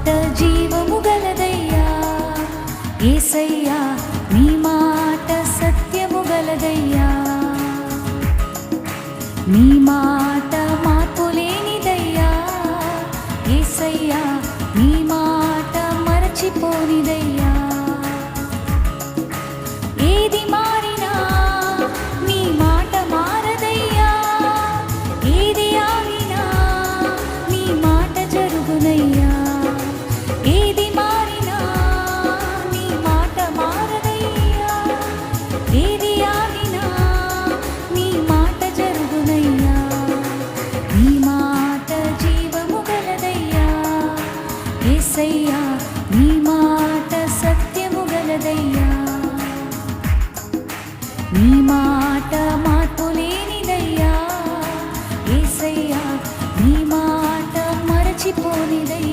మాట జీవము గలదయ్యా. ఏసయ్యా నీ మాట సత్యము గలదయ్యా. నీ మాట ఏసయ్యా నీ మాట సత్యము గలదయ్యా. నీ మాట మార్పు లేనిదయ్యా. ఏసయ్యా నీ మాట మరచిపోనిదయ్యా.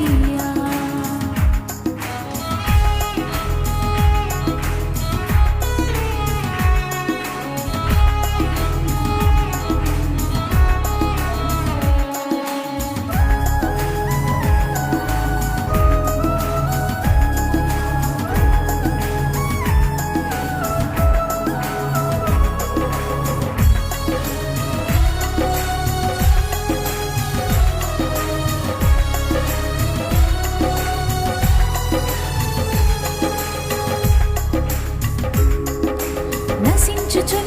నశించుచున్న వారిని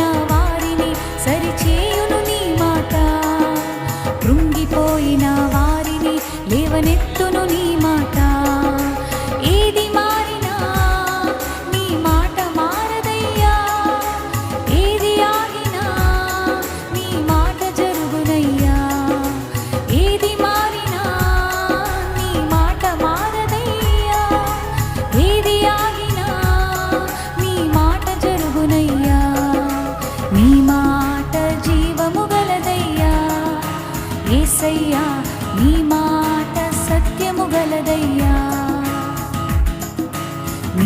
వారిని సరిచేయును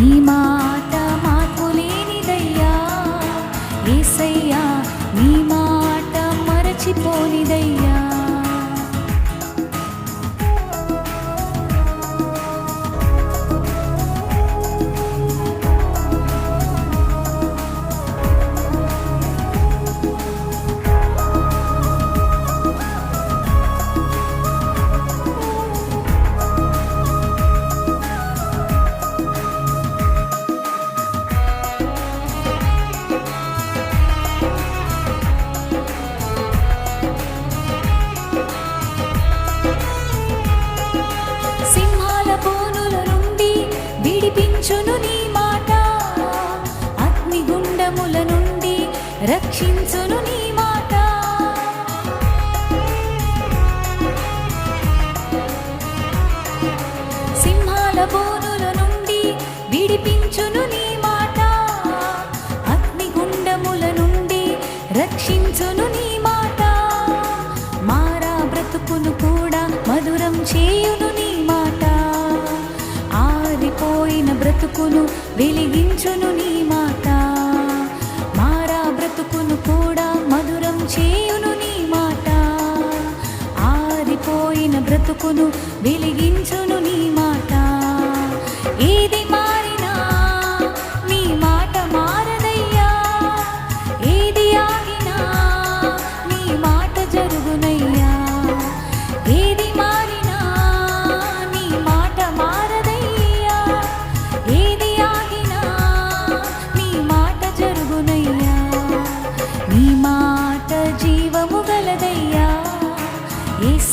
నీ మాట మార్పు లేనిదయ్యా ఏసయ్యా నీ మాట మరచిపోనిదయ్యా. రక్షించును నీ మాట. సింహాల బోనుల నుండి విడిపించును నీ మాట. అగ్నిగుండముల నుండి రక్షించును నీ మాట. మారా బ్రతుకును కూడా మధురం చేయును నీ మాట. ఆరిపోయిన బ్రతుకును వెలిగించును నీ మాట. బ్రతుకును కూడా మధురం చేయును నీ మాట. ఆరిపోయిన బ్రతుకును వెలిగించును నీ మాట. ఏది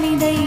need a